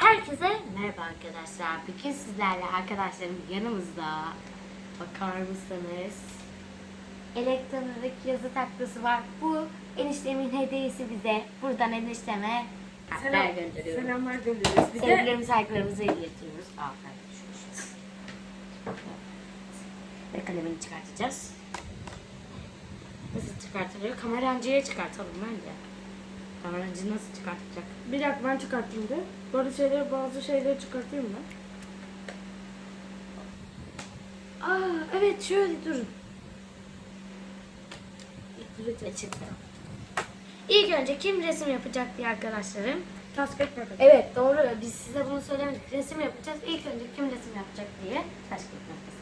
Herkese merhaba arkadaşlar. Bugün sizlerle arkadaşlarım yanımızda. Bakar mısınız? Elektronik yazı taklası var. Bu eniştemin hediyesi bize. Buradan enişteme kalpler gönderiyorum. Selamlar gönderiyoruz. Bir de Sevgilerimizi, saygılarımızı iletiyoruz. Aferin. Ve kalemini çıkartacağız. Nasıl çıkartılıyor? Kamerancıya çıkartalım bence. Kamerancı nasıl çıkartacak? bir dakika ben çıkartayım da. Böyle şeyleri bazı şeyleri çıkartayım mı? Aa evet şöyle durun. E, çıktı. İlk önce kim resim yapacak diye arkadaşlarım. Taş kağıt makas. Evet doğru. Biz size bunu söylemedik. Resim yapacağız. İlk önce kim resim yapacak diye. Taş kağıt makas.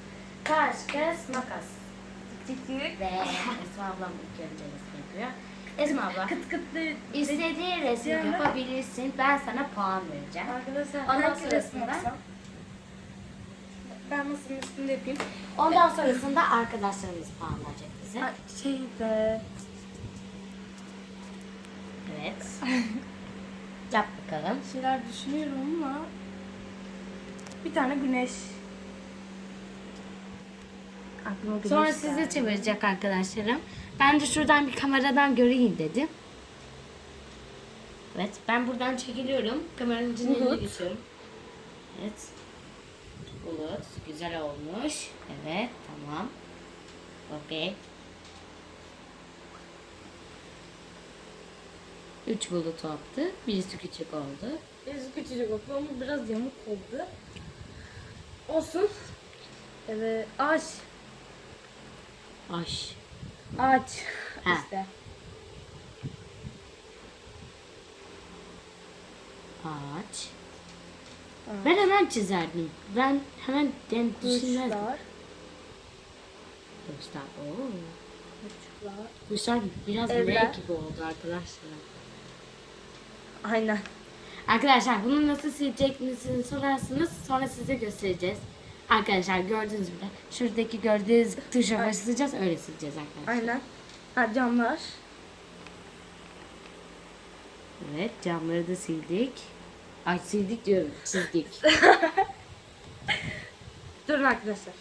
Taş kağıt makas. Tık tık tık. Ve Esma ablam ilk önce resim yapıyor. Esma abla Kıt kıtlı. istediğin resmi Yani- yapabilirsin. Ben sana puan vereceğim. Arkadaşlar Ondan hangi sonrasında- resmi yapsam? Ben masanın üstünde yapayım. Ondan sonrasında arkadaşlarımız puan verecek bize. Ha, Şey de Evet. Yap bakalım. şeyler düşünüyorum ama bir tane güneş. Aklıma Sonra geldi. çevirecek arkadaşlarım. Ben de şuradan bir kameradan göreyim dedim. Evet ben buradan çekiliyorum. Kameranın içine Bulut. geçiyorum. Evet. Bulut. Güzel olmuş. Evet tamam. Okey. Üç bulut yaptı. Birisi küçük oldu. Biraz küçücük oldu ama biraz yamuk oldu. Olsun. Evet, ağaç. Aş. Ağaç. Ha. İşte. Ağaç. Ben hemen çizerdim. Ben hemen yani düşünmezdim. Kuşlar. Kuşlar. Oo. Kuşlar. Kuşlar biraz Evler. Gibi oldu arkadaşlar. Aynen. Arkadaşlar bunu nasıl silecekmişsiniz sorarsınız. Sonra size göstereceğiz. Arkadaşlar gördüğünüz gibi şuradaki gördüğünüz tuşa basacağız öyle sileceğiz arkadaşlar. Aynen. Ha, camlar. Evet camları da sildik. Ay sildik diyorum çizdik. Durun arkadaşlar.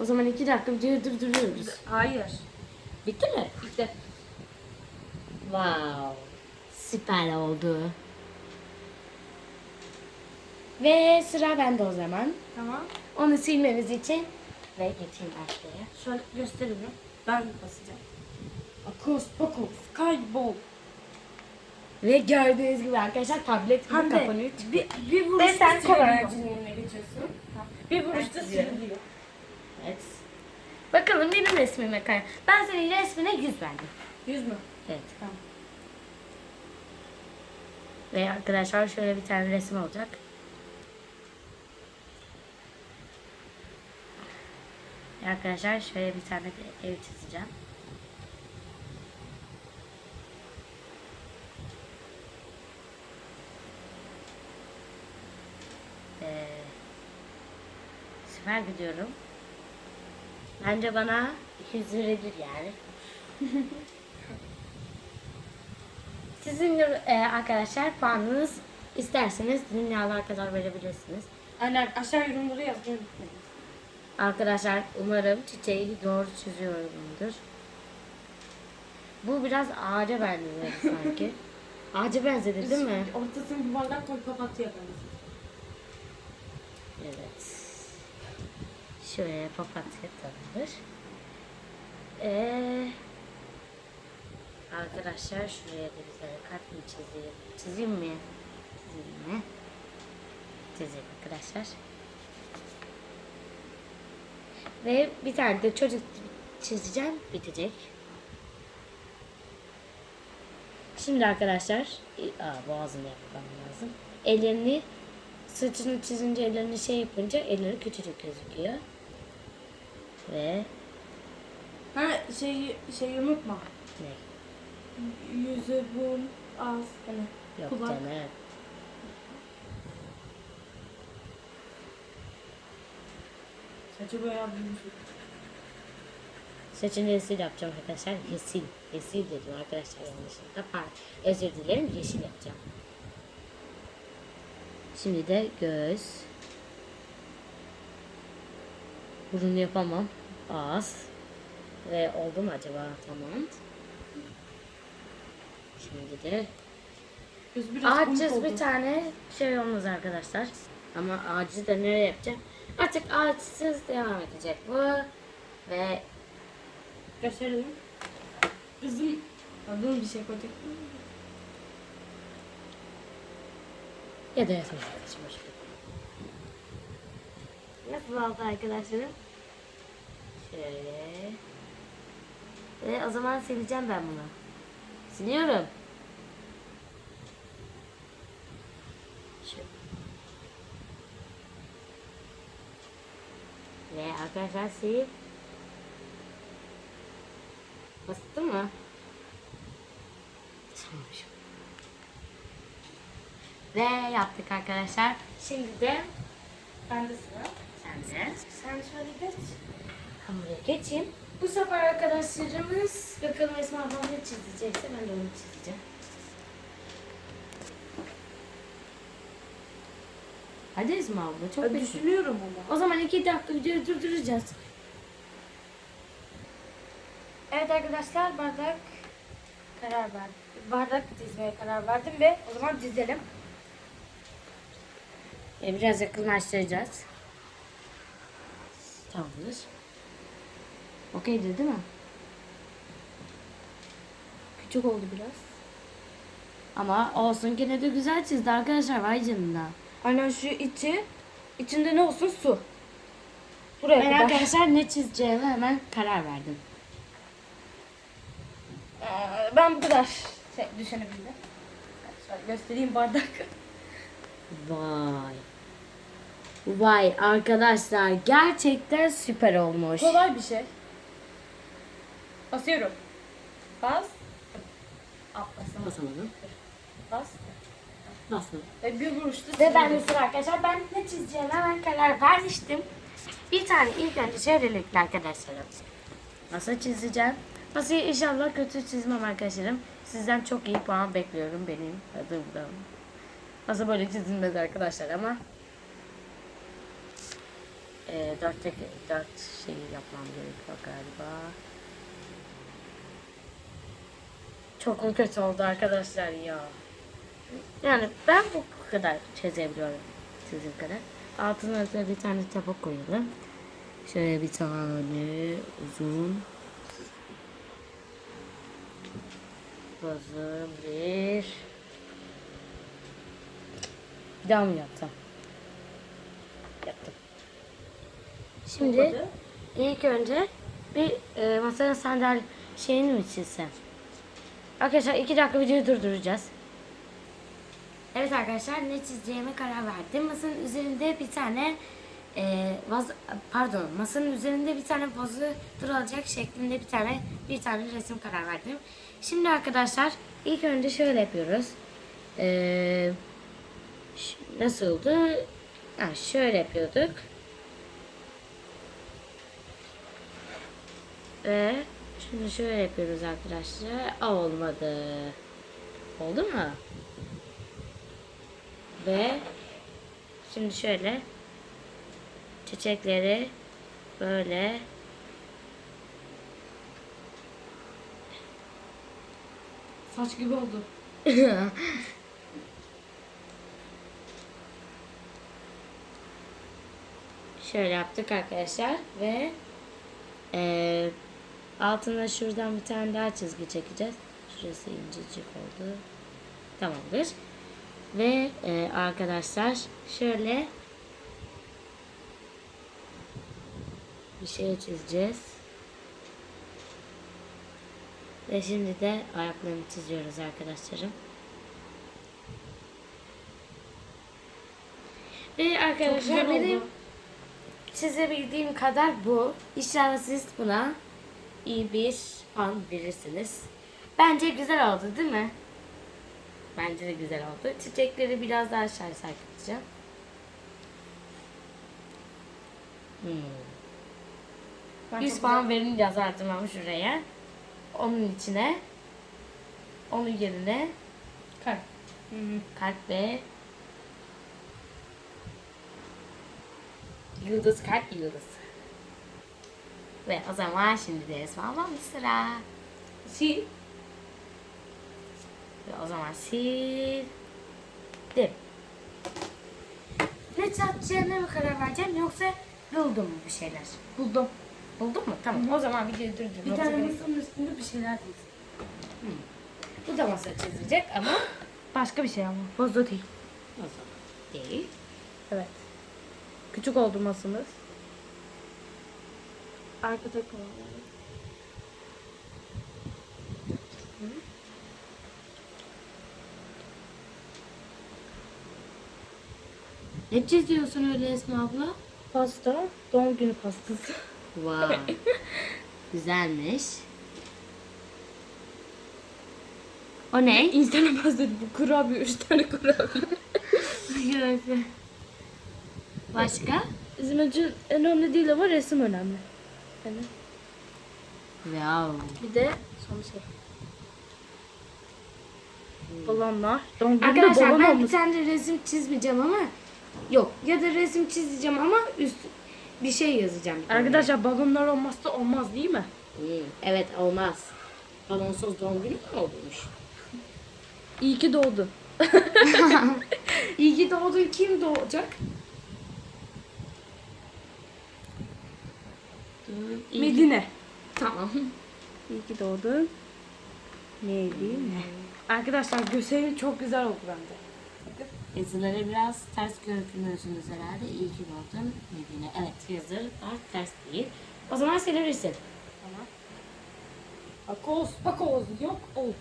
o zaman iki dakika videoyu durduruyoruz. Hayır. Bitti mi? İşte. Wow. Süper oldu. Ve sıra bende o zaman. Tamam. Onu silmemiz için ve geçeyim arkaya. Şöyle göstereyim. Ben basacağım. Akos, Pokos, Kaybol. Ve gördüğünüz gibi arkadaşlar tablet gibi Hande, kapanıyor. bir, bir vuruşta sen yerine geçiyorsun. Bir vuruşta siliniyor. Evet. Bakalım benim resmime kay. Ben senin resmine 100 verdim. Yüz mü? Evet. Tamam. Ve arkadaşlar şöyle bir tane resim olacak. Arkadaşlar şöyle bir tane de ev çizeceğim. Ee, süper gidiyorum. Bence bana 200 verilir yani. Sizin e, arkadaşlar puanınız isterseniz dünyalar kadar verebilirsiniz. Aynen aşağı yorumları unutmayın. Arkadaşlar umarım çiçeği doğru çiziyorumdur. Bu biraz ağaca benziyor sanki. Ağaca benzedi değil mi? Ortasını yuvarlak koy papatya yapalım. Evet. Şöyle papatya tanınır. Ee, arkadaşlar şuraya da güzel kalp mi çizeyim? Çizeyim mi? Çizeyim mi? Çizeyim arkadaşlar. Ve bir tane de çocuk çizeceğim. Bitecek. Şimdi arkadaşlar, aa, boğazını yapmam lazım. Ellerini Sırtını çizince ellerini şey yapınca elleri küçücük gözüküyor. Ve Ha şeyi, şeyi unutma. ne? Yüzü, burun, ağız, hani Yok kulak. canım. Saçı bayağı büyümüş. Saçını yeşil yapacağım arkadaşlar. Yeşil. Yeşil dedim arkadaşlar yanlışlıkla. Pardon. Özür dilerim. Yeşil yapacağım. Şimdi de göz. Burun yapamam. Ağız. Ve oldu mu acaba? Tamam. Şimdi de biraz komik oldu. bir tane şey olmaz arkadaşlar. Ama ağacı da nereye yapacağım? Artık ağaçsız devam edecek bu. Ve Gösterelim. Bizim adını bir şey koyduk. ya da yazmış arkadaşlar. Nasıl oldu arkadaşlarım? Şöyle. Ve o zaman sileceğim ben bunu. Siliyorum. Şöyle. Ve arkadaşlar sil. Bastı mı? Sanmışım. Ve yaptık arkadaşlar. Şimdi de Ben de sıra. sen de. Sen şöyle geç. Ben buraya geçeyim. Bu sefer arkadaşlarımız bakalım Esma ablam ne çizecekse ben de onu çizeceğim. Hadi Esma abla çok Ben bekle. düşünüyorum ama. O zaman iki dakika videoyu durduracağız. Evet arkadaşlar bardak karar verdim. Bardak dizmeye karar verdim ve o zaman dizelim. E, biraz yakınlaştıracağız. Tamamdır. Okeydir değil mi? Küçük oldu biraz. Ama olsun gene de güzel çizdi arkadaşlar vay canına. Aynen şu içi. içinde ne olsun su. Buraya Ben kadar. arkadaşlar ne çizeceğime hemen karar verdim. Ee, ben bu kadar şey düşünebildim. Şöyle göstereyim bardak. Vay. Vay arkadaşlar gerçekten süper olmuş. Kolay bir şey. Basıyorum. Bas. Basamadım. Basamadım. Bas. Basmadım. Ve bir vuruşta Ve ben de sıra arkadaşlar ben ne çizeceğime hemen karar vermiştim. Bir tane ilk önce şöylelikle arkadaşlarım. Masa çizeceğim. Masayı inşallah kötü çizmem arkadaşlarım. Sizden çok iyi puan bekliyorum benim adımdan. Masa böyle çizilmez arkadaşlar ama e, dört, tek, dört şey yapmam gerekiyor galiba. Çok mu kötü oldu arkadaşlar ya? Yani ben bu kadar çizebiliyorum sizin kadar. Altına da bir tane tabak koyalım. Şöyle bir tane uzun uzun bir bir daha mı yapsam? Yaptım. Şimdi ilk önce bir e, masanın sandalye şeyini mi çizsem? Arkadaşlar iki dakika videoyu durduracağız. Evet arkadaşlar ne çizeceğime karar verdim. Masanın üzerinde bir tane e, vaz pardon masanın üzerinde bir tane vazo duracak şeklinde bir tane bir tane resim karar verdim. Şimdi arkadaşlar ilk önce şöyle yapıyoruz. E, nasıldı? Ha, şöyle yapıyorduk. Ve şimdi şöyle yapıyoruz arkadaşlar. Aa, olmadı. Oldu mu? Ve şimdi şöyle çiçekleri böyle Saç gibi oldu. şöyle yaptık arkadaşlar ve eee altına şuradan bir tane daha çizgi çekeceğiz. Şurası incecik oldu. Tamamdır. Ve eee, arkadaşlar şöyle bir şey çizeceğiz. Ve şimdi de ayaklarını çiziyoruz arkadaşlarım. Ve arkadaşlar oldu. benim çizebildiğim kadar bu. İnşallah siz buna iyi bir puan verirsiniz. Bence güzel oldu değil mi? Bence de güzel oldu. Çiçekleri biraz daha aşağı sarkıtacağım. Hmm. Ben 100 çok puan verince zaten şuraya. Onun içine onun yerine Kalp. kalp ve Yıldız kalp yıldız. Ve o zaman şimdi de Esma ablamda sıra. Sil. Ve o zaman sildim. Ne çatacağına mı karar vereceğim yoksa buldum mu bir şeyler? Buldum. Buldun mu? Tamam. O zaman videoyu durdur. Bir tane masanın üstünde bir şeyler değil. Bu da masa çizilecek ama Başka bir şey ama. Fazla değil. zaman değil. Evet. Küçük oldu masamız. Arkada kalan. Ne çiziyorsun öyle Esma abla? Pasta. Doğum günü pastası. Vay. Güzelmiş. O ne? İnternet pastası bu kurabiye. Üç tane kurabiye. Başka? Bizim için en önemli değil ama resim önemli. Yani Wow. bir de son şey. Balonlar. Doğum gününde Arkadaşlar balon ben bir olması. tane resim çizmeyeceğim ama yok ya da resim çizeceğim ama üst bir şey yazacağım. Arkadaşlar balonlar olmazsa olmaz değil mi? Hmm, evet olmaz. Balonsuz doğum günü mü olmuş? İyi ki doğdun. İyi ki doğdun kim doğacak? İyi Medine. Tamam. İyi ki doğdun. Neydi ne? Arkadaşlar gösterim çok güzel oldu bence. Yazıları biraz ters görünüyorsunuz herhalde. İyi ki doğdun Medine. Evet yazılar ters değil. O zaman silebilirsin. Tamam. Akoz, akoz yok ol.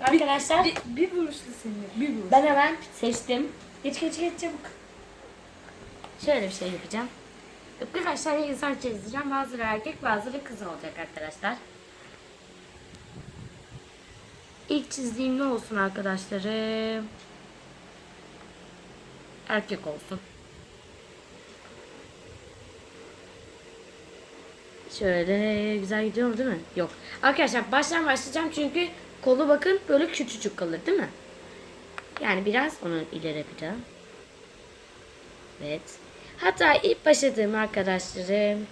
Arkadaşlar Bir, bir vuruşlu seni. Bir vuruş. ben hemen seçtim. Geç geç geç çabuk. Şöyle bir şey yapacağım. Birkaç tane insan çizeceğim. Bazıları erkek bazıları kız olacak arkadaşlar. İlk çizdiğim ne olsun arkadaşlarım? Erkek olsun. Şöyle güzel gidiyor mu değil mi? Yok. Arkadaşlar baştan başlayacağım çünkü kolu bakın böyle küçücük kalır değil mi? Yani biraz onu ileri yapacağım. Evet. Hatta ilk başladığım arkadaşlarım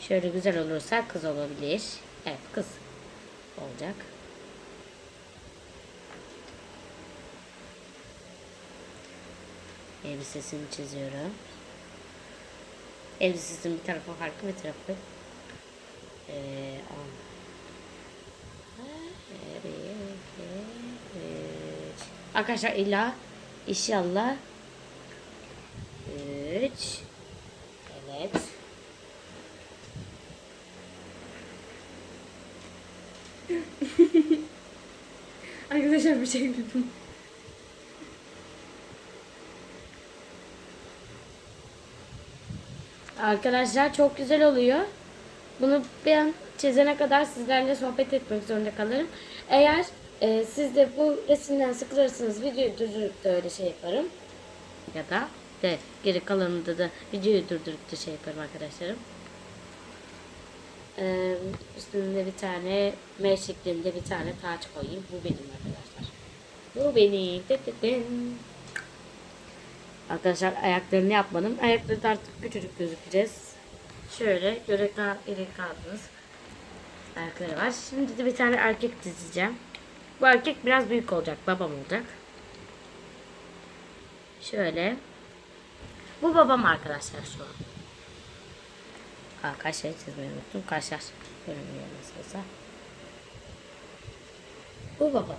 şöyle güzel olursa kız olabilir. Evet kız olacak. Elbisesini çiziyorum. Elbisesinin bir tarafı farklı bir tarafı. Ee. Arkadaşlar illa inşallah üç. Evet. Arkadaşlar bir şey bildim. Arkadaşlar çok güzel oluyor. Bunu ben çizene kadar sizlerle sohbet etmek zorunda kalırım. Eğer e, siz de bu resimden sıkılırsanız videoyu durdurup da öyle şey yaparım. Ya da de geri kalanında da videoyu durdurup da şey yaparım arkadaşlarım. Ee, üstünde bir tane M şeklinde bir tane taç koyayım. Bu benim arkadaşlar. Bu benim. Tıt tın. Arkadaşlar ayaklarını yapmadım. Ayakları da artık küçücük gözükeceğiz. Şöyle görekten iri kaldınız. Ayakları var. Şimdi de bir tane erkek dizeceğim. Bu erkek biraz büyük olacak. Babam olacak. Şöyle. Bu babam arkadaşlar şu an. Aa, kaşları çizmeyi unuttum. Kaşlar. Görünmüyor nasılsa. Bu babam.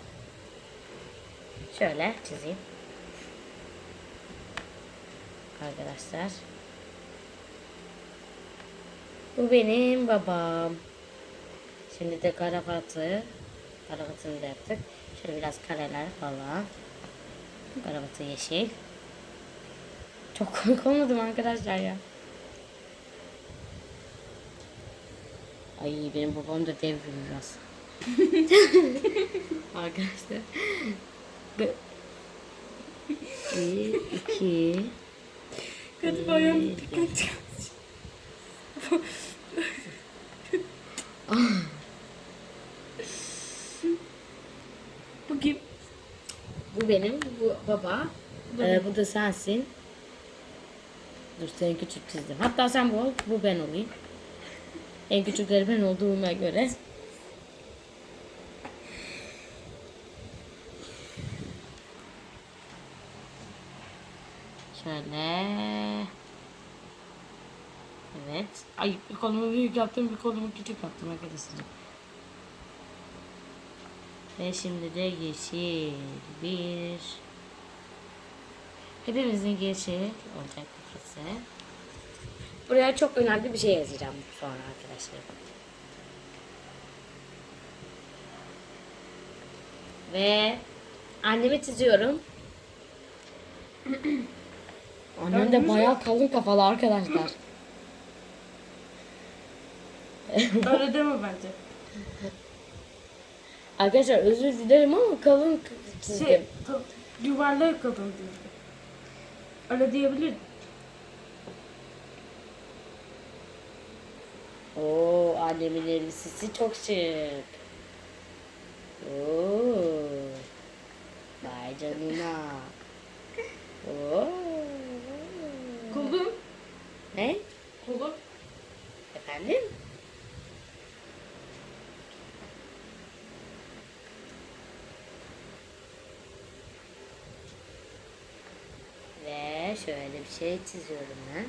Şöyle çizeyim. Arkadaşlar. Bu benim babam. Şimdi de karabatı. Karabatını da yaptık. Şöyle biraz kareler falan. Karabatı yeşil. Çok komik olmadı mı arkadaşlar ya? Ay benim babam da dev biraz. arkadaşlar. Be- Bir, iki, Kötü ayağım dikkat Bu kim? Bu benim, bu baba. Ee, bu da sensin. Dur seni küçük çizdim. Hatta sen bu ol, bu ben olayım. En küçükleri ben olduğuma göre. Şöyle. Evet. Ay bir kolumu büyük yaptım, bir kolumu küçük yaptım arkadaşlar. Ve şimdi de yeşil bir. Hepimizin yeşil olacak ikisi. Buraya çok önemli bir şey yazacağım sonra arkadaşlar. Ve annemi çiziyorum. Annem de bayağı kalın kafalı arkadaşlar. Öyle deme bence. Arkadaşlar özür dilerim ama kalın çizdim. Şey, yuvarlak kadın diyor. Öyle diyebilir. Oo, annemin elbisesi çok şık. Oo. Vay canına. Oo. Kolum. Ne? Kolum. Efendim? Şöyle bir şey çiziyorum ben.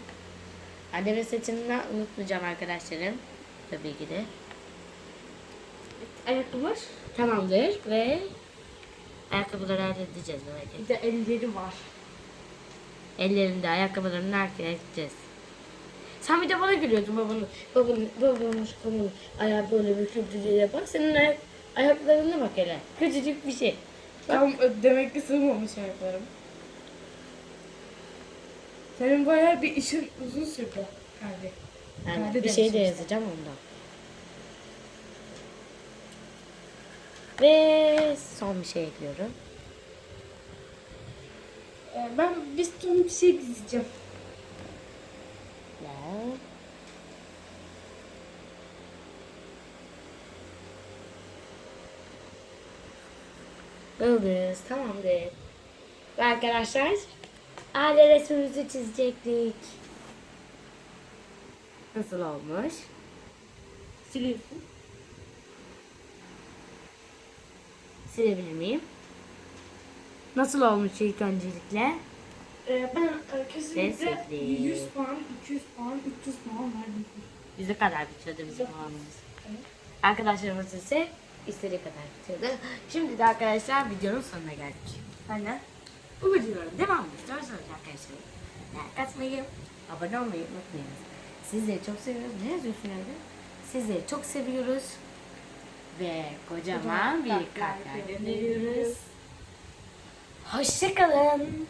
Annemin saçını unutmayacağım arkadaşlarım. Tabii ki de. Ayakkabı. Tamamdır ve ayakkabıları halledeceğiz merak etme. Bir de elleri var. Ellerinde ayakkabılarını halledeceğiz. Sen bir de bana gülüyordun babanın. Babanın, babanın kolunu ayağı böyle büküldü diye bak. Senin ayak, ayaklarına bak hele. Küçücük bir şey. Tam ö- demek ki sığmamış ayaklarım. Senin bayağı bir işin uzun sürdü. Kalbi. Yani bir şey de yazacağım ondan. Ve son bir şey ekliyorum. Ee, ben bir son bir şey dizeceğim. Ya. Yıldız tamamdır. Ve arkadaşlar aile resmimizi çizecektik. Nasıl olmuş? Siliyorsun. Silebilir miyim? Nasıl olmuş ilk öncelikle? Ee, ben e, kesinlikle Renkli. 100 puan, 200 puan, 300 puan verdim. Bize kadar bitirdi bizim puanımız. Arkadaşlarımız ise istediği kadar bitirdi. Şimdi de arkadaşlar videonun sonuna geldik. Aynen. Bu videoların devamını istiyorsanız arkadaşlar like atmayı, abone olmayı unutmayınız. Sizleri çok seviyoruz. Ne yazıyorsun evde? Sizleri çok seviyoruz. Ve kocaman bir kalp gönderiyoruz. Hoşçakalın.